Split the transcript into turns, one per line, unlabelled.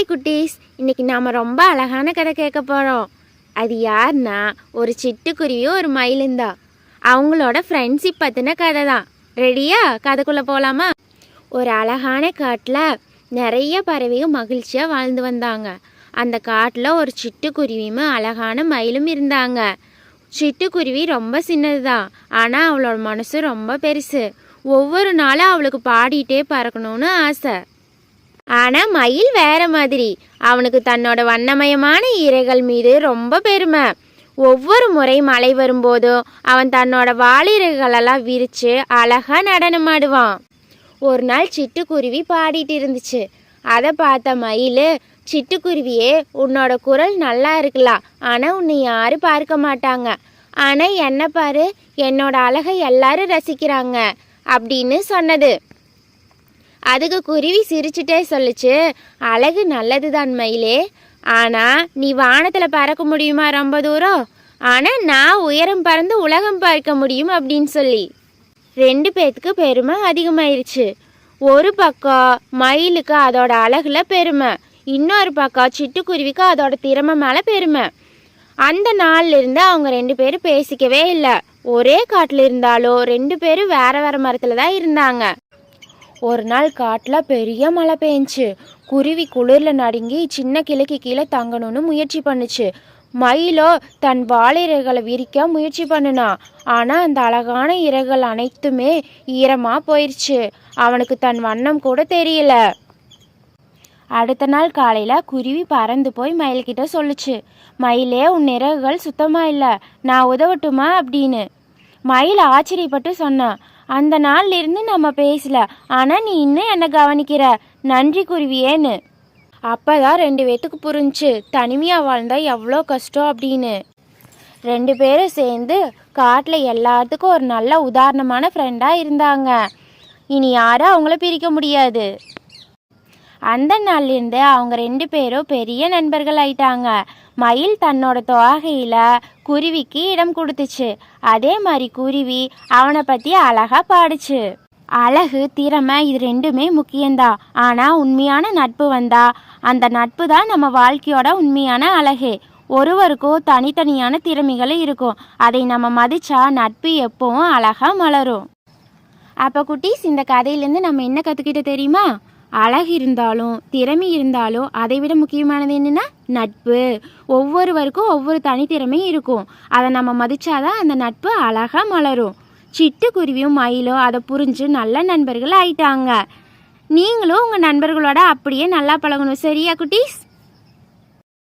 Hi குட்டீஸ். இன்றைக்கி நாம் ரொம்ப அழகான கதை கேட்க போகிறோம் அது யார்னா ஒரு சிட்டுக்குருவியும் ஒரு மயிலுந்தா. அவங்களோட ஃப்ரெண்ட்ஷிப் பற்றின கதை தான். ரெடியா கதைக்குள்ளே போகலாமா ஒரு அழகான காட்டில் நிறைய பறவையும் மகிழ்ச்சியாக வாழ்ந்து வந்தாங்க. அந்த காட்டில் ஒரு சிட்டுக்குருவியும் அழகான மயிலும் இருந்தாங்க. சிட்டுக்குருவி ரொம்ப சின்னது தான். ஆனால் அவளோட மனசு ரொம்ப பெருசு. ஒவ்வொரு நாளும் அவளுக்கு பாடிட்டே பறக்கணும்னு ஆசை. ஆனா மயில் வேற மாதிரி. அவனுக்கு தன்னோட வண்ணமயமான இரைகள் மீது ரொம்ப பெருமை. ஒவ்வொரு முறை மழை வரும்போதும் அவன் தன்னோட வாளிரைகளெல்லாம் விரிச்சு அழகா நடனமாடுவான் ஒரு நாள் சிட்டுக்குருவி பாடிட்டு இருந்துச்சு. அதை பார்த்த மயில் சிட்டுக்குருவியே உன்னோட குரல் நல்லா இருக்கலாம் ஆனா உன்னை யாரும் பார்க்க மாட்டாங்க. ஆனா என்ன பாரு என்னோட அழகை எல்லாரும் ரசிக்கிறாங்க. அப்படின்னு சொன்னது. அதுக்கு குருவி சிரிச்சுட்டே சொல்லுச்சு அழகு நல்லது தான் மயிலே. ஆனா நீ வானத்துல பறக்க முடியுமா ரொம்ப தூரம்? ஆனா நான் உயரம் பறந்து உலகம் பார்க்க முடியும் அப்படின்னு சொல்லி. ரெண்டு பேத்துக்கு பெருமை அதிகமாயிருச்சு. ஒரு பக்கம் மயிலுக்கு அதோட அழகுல பெருமை இன்னொரு பக்கம் சிட்டுக்குருவிக்கு அதோட திறமை மேல பெருமை. அந்த நாள்ல இருந்து அவங்க ரெண்டு பேரும் பேசிக்கவே இல்லை. ஒரே காட்டுல இருந்தாலும் ரெண்டு பேரும் வேற வேற மரத்துல தான் இருந்தாங்க. ஒரு நாள் காட்டில் பெரிய மழை பெஞ்சுச்சு குருவி குளிரில் நடுங்கி சின்ன கிளைக்கு கீழே தங்கணும்னு முயற்சி பண்ணுச்சு. மயிலோ தன் வாழிறைகளை விரிக்க முயற்சி பண்ணுனா. ஆனால் அந்த அழகான இறகுகள் அனைத்துமே ஈரமாக போயிடுச்சு அவனுக்கு தன் வண்ணம் கூட தெரியல. அடுத்த நாள் காலையில் குருவி பறந்து போய் மயில்கிட்ட சொல்லுச்சு மயிலே உன் இறகுகள் சுத்தமாக இல்லை. நான் உதவட்டுமா? அப்படின்னு. மயில் ஆச்சரியப்பட்டு சொன்னான் அந்த நாள்ல இருந்து நம்ம பேசல. ஆனால் நீ இன்னும் என்னை கவனிக்கிற? நன்றி குருவியேன்னு. அப்பதான் ரெண்டு பேத்துக்கு புரிஞ்சுச்சு தனிமையாக வாழ்ந்தா எவ்வளோ கஷ்டம் அப்படின்னு. ரெண்டு பேரும் சேர்ந்து காட்டில் எல்லாத்துக்கும் ஒரு நல்ல உதாரணமான ஃப்ரெண்டாக இருந்தாங்க. இனி யாரும் அவங்கள பிரிக்க முடியாது. அந்த நாள்லேருந்து அவங்க ரெண்டு பேரும் பெரிய நண்பர்கள் ஆயிட்டாங்க. மயில் தன்னோட தொகையில் குருவிக்கு இடம் கொடுத்துச்சு. அதே மாதிரி குருவி அவனை பற்றி அழகாக பாடுச்சு. அழகு திறமை இது ரெண்டுமே முக்கியம்தான். ஆனால் உண்மையான நட்பு வந்தா அந்த நட்பு தான் நம்ம வாழ்க்கையோட உண்மையான அழகு. ஒருவருக்கும் தனித்தனியான திறமைகள் இருக்கும். அதை நம்ம மதிச்சா நட்பு எப்பவும் அழகாக மலரும். அப்போ குட்டீஸ் இந்த கதையிலேருந்து நம்ம என்ன கற்றுக்கிட்ட தெரியுமா? அழகு இருந்தாலும் திறமை இருந்தாலும் அதை விட முக்கியமானது என்னென்னா நட்பு. ஒவ்வொருவருக்கும் ஒவ்வொரு தனித்திறமையும் இருக்கும். அதை நம்ம மதித்தாதான் அந்த நட்பு அழகாக மலரும். சிட்டுக்குருவியும் மயிலும் அதை புரிஞ்சு நல்ல நண்பர்கள் ஆயிட்டாங்க. நீங்களும் உங்கள் நண்பர்களோட அப்படியே நல்லா பழகணும். சரியா குட்டீஸ்?